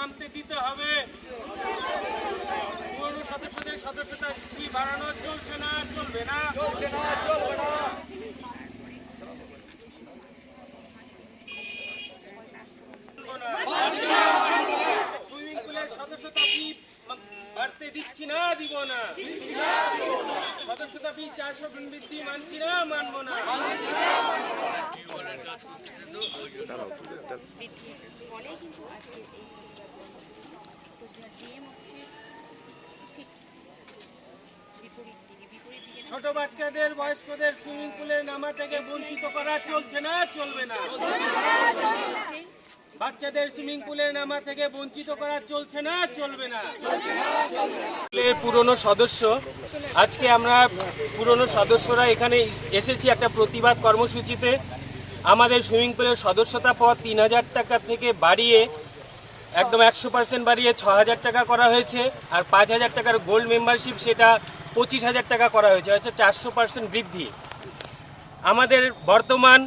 নামতে দিতে হবে পুরনো সদস্যদের সদস্যতা কি বাড়ানো চলছে না চলবে না চলছে না চলবে না সুইমিং পুলের সদস্যতা ফি দিচ্ছি না, দিব না। সদস্যতা চারশো বৃদ্ধি মানছি না, মানব না। ছোট বাচ্চাদের, বয়স্কদের সুইমিং পুলে নামা থেকে বঞ্চিত করা চলছে না, চলবে না। বাচ্চাদের সুইমিং পুলে নামা থেকে বঞ্চিত করা চলছে না, চলবে না। পুরনো সদস্য। আজকে আমরা পুরনো সদস্যরা এখানে এসেছি একটা প্রতিবাদ কর্মসূচিতে। আমাদের সুইমিং পুলের সদস্যতা পদ তিন হাজার টাকা থেকে বাড়িয়ে একদম একশো পার্সেন্ট বাড়িয়ে ছ হাজার টাকা করা হয়েছে। আর পাঁচ হাজার টাকার গোল্ড মেম্বারশিপ সেটা পঁচিশ হাজার টাকা করা হয়েছে, হচ্ছে চারশো পার্সেন্ট বৃদ্ধি। আমাদের বর্তমান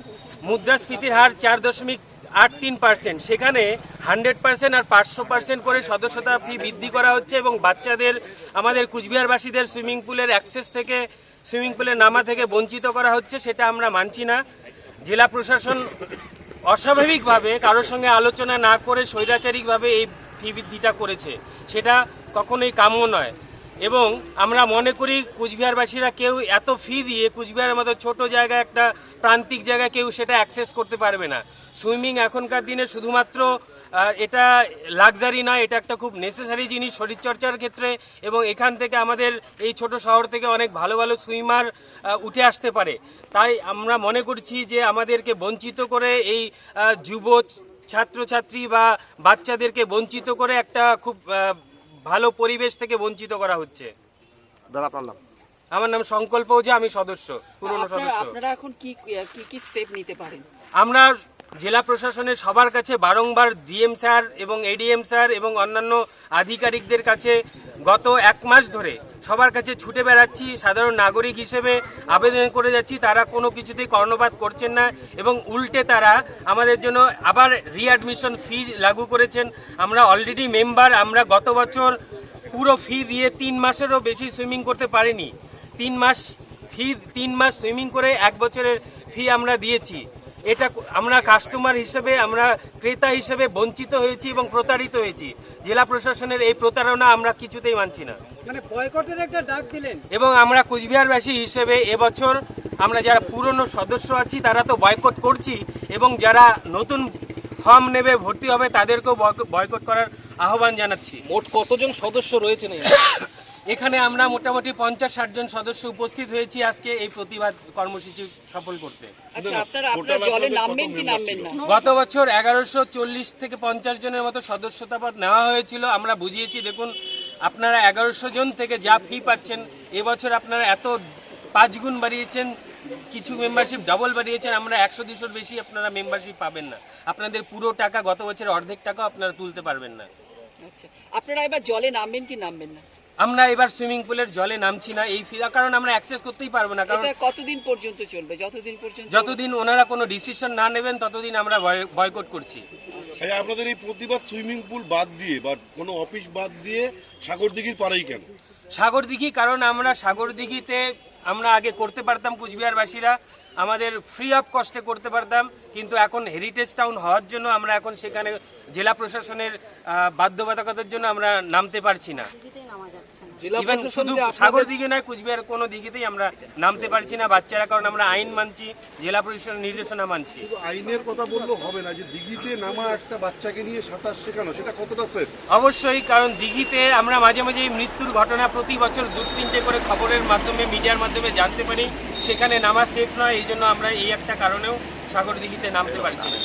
মুদ্রাস্ফীতির হার চার দশমিক আট তিন পার্সেন্ট সেখানে হান্ড্রেড পার্সেন্ট আর পাঁচশো পার্সেন্ট করে সদস্যতা ফি বৃদ্ধি করা হচ্ছে এবং বাচ্চাদের, আমাদের কুচবিহারবাসীদের সুইমিং পুলের অ্যাক্সেস থেকে, সুইমিং পুলের নামা থেকে বঞ্চিত করা হচ্ছে, সেটা আমরা মানছি না। জেলা প্রশাসন অস্বাভাবিকভাবে কারোর সঙ্গে আলোচনা না করে স্বৈরাচারিকভাবে এই ফি বৃদ্ধিটা করেছে। সেটা কখনোই কাম্য নয়। এবং আমরা মনে করি কুচবিহারবাসীরা কেউ এত ফি দিয়ে কুচবিহারের মতো ছোট জায়গা একটা প্রান্তিক জায়গা কেউ সেটা অ্যাক্সেস করতে পারবে না। সুইমিং এখনকার দিনে শুধুমাত্র এটা লাক্সারি না এটা একটা খুব নেসেসারি জিনিস শরীরচর্চার ক্ষেত্রে এবং এখান থেকে আমাদের এই ছোট শহর থেকে অনেক ভালো ভালো সুইমার উঠে আসতে পারে। তাই আমরা মনে করছি যে আমাদেরকে বঞ্চিত করে এই যুব ছাত্রছাত্রী বা বাচ্চাদেরকে বঞ্চিত করে একটা খুব ভালো পরিবেশ থেকে বঞ্চিত করা হচ্ছে। দাদা আপনার নাম? আমার নাম সংকল্প যে আমি সদস্য পুরনো সদস্য। আপনারা এখন কি কি কি স্টেপ নিতে পারেন? আমরা জেলা প্রশাসনের সবার কাছে বারংবার ডিএম স্যার এবং এডিএম স্যার এবং অন্যান্য আধিকারিকদের কাছে গত এক মাস ধরে সবার কাছে ছুটে বেড়াচ্ছি, সাধারণ নাগরিক হিসেবে আবেদন করে যাচ্ছি, তারা কোনো কিছুতেই কর্ণপাত করছেন না এবং উল্টে তারা আমাদের জন্য আবার রিঅ্যাডমিশন ফি লাগু করেছেন। আমরা অলরেডি মেম্বার আমরা গত বছর পুরো ফি দিয়ে তিন মাসেরও বেশি সুইমিং করতে পারিনি। তিন মাস ফি তিন মাস সুইমিং করে এক বছরের ফি আমরা দিয়েছি। এটা আমরা কাস্টমার হিসেবে আমরা ক্রেতা হিসেবে বঞ্চিত হয়েছি এবং প্রতারিত হয়েছি। জেলা প্রশাসনের এই প্রতারণা আমরা কিছুতেই মানছি না। মানে বয়কটের একটা ডাক দিলেন। এবং আমরা কুচবিহারবাসী হিসেবে এবছর আমরা যারা পুরনো সদস্য আছি তারা তো বয়কট করছি এবং যারা নতুন ফর্ম নেবে ভর্তি হবে তাদেরকেও বয়ক- বয়কট করার আহ্বান জানাচ্ছি। মোট কতজন সদস্য রয়েছেন এখানে আমরা মোটামুটি পঞ্চাশ ষাট জন সদস্য উপস্থিত হয়েছি আজকে এই প্রতিবাদ কর্মসূচি সফল করতে। আচ্ছা আপনারা আপনারা জলে নামবেন কি নামবেন না? গত বছর এগারোশো চল্লিশ থেকে পঞ্চাশ জনের মতো সদস্যতা পদ নেওয়া হয়েছিল। আমরা বুঝিয়েছি দেখুন আপনারা এগারোশো জন থেকে যা ফি পাচ্ছেন এবছর আপনারা এত পাঁচ গুণ বাড়িয়েছেন কিছু মেম্বারশিপ ডবল বাড়িয়েছেন আমরা একশো দুশোর বেশি আপনারা মেম্বারশিপ পাবেন না। আপনাদের পুরো টাকা গত বছরের অর্ধেক টাকা আপনারা তুলতে পারবেন না। আচ্ছা আপনারা এবার জলে নামবেন কি নামবেন না? আমরা এবার সুইমিং পুলের জলে নামছি না এই ফি কারণ আমরা অ্যাক্সেস করতেই পারব না কারণ কতদিন পর্যন্ত চলবে? যতদিন পর্যন্ত যতদিন ওনারা কোনো ডিসিশন না নেবেন ততদিন আমরা বয়কট করছি। আপনাদের এই প্রতিবাদ সুইমিং পুল বাদ দিয়ে বা কোনো অফিস বাদ দিয়ে সাগর দিঘির পাড়াই কেন? সাগর দিঘি কারণ আমরা সাগর দিঘিতে আমরা আগে করতে পারতাম কুচবিহারবাসীরা আমাদের ফ্রি অফ কস্টে করতে পারতাম কিন্তু এখন হেরিটেজ টাউন হওয়ার জন্য আমরা এখন সেখানে জেলা প্রশাসনের বাধ্যবাধকতার জন্য আমরা নামতে পারছি না দিকেই নামা যাচ্ছে না জেলা ইভেন শুধু সাগর দিঘি নয় কুচবিহার কোনো দিঘিতেই আমরা নামতে পারছি না বাচ্চারা কারণ আমরা আইন মানছি জেলা প্রশাসনের নির্দেশনা মানছি। শুধু আইনের কথা বললেও হবে না যে দিঘিতে নামা একটা বাচ্চাকে নিয়ে সাঁতার শেখানো সেটা কতটা সেফ অবশ্যই কারণ দিঘিতে আমরা মাঝে মাঝে মৃত্যুর ঘটনা প্রতি বছর দু তিনটে করে খবরের মাধ্যমে মিডিয়ার মাধ্যমে জানতে পারি। সেখানে নামা সেফ নয় এই জন্য আমরা এই একটা কারণেও সাগর দিঘিতে নামতে পারছি না।